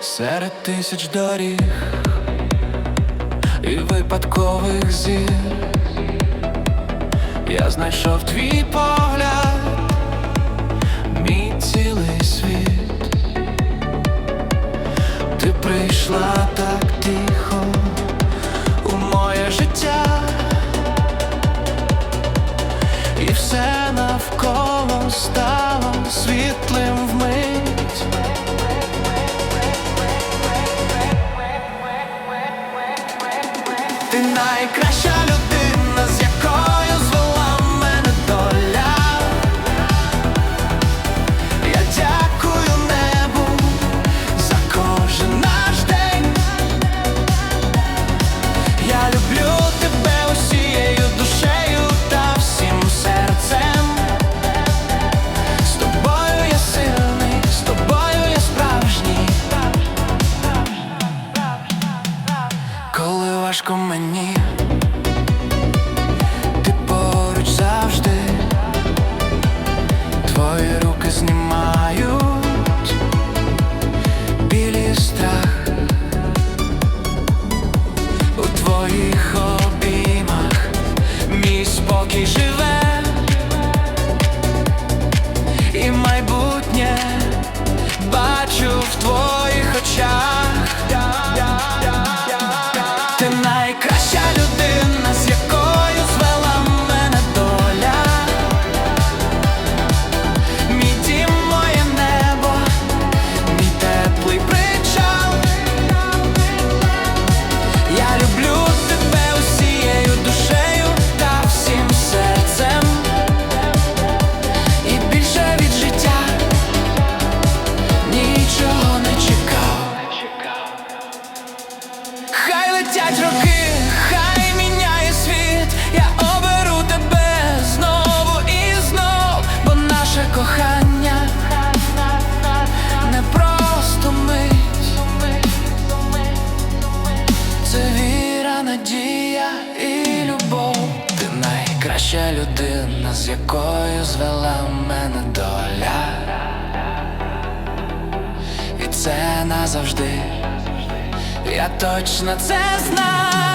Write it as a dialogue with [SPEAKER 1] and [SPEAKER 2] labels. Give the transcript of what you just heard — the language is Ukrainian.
[SPEAKER 1] серед тисяч доріг і випадкових зір я знайшов твій погляд, мій цілий світ, ти прийшла так тихо у моє життя. ти найкраща якою звела мене доля, і це назавжди, я точно це знаю.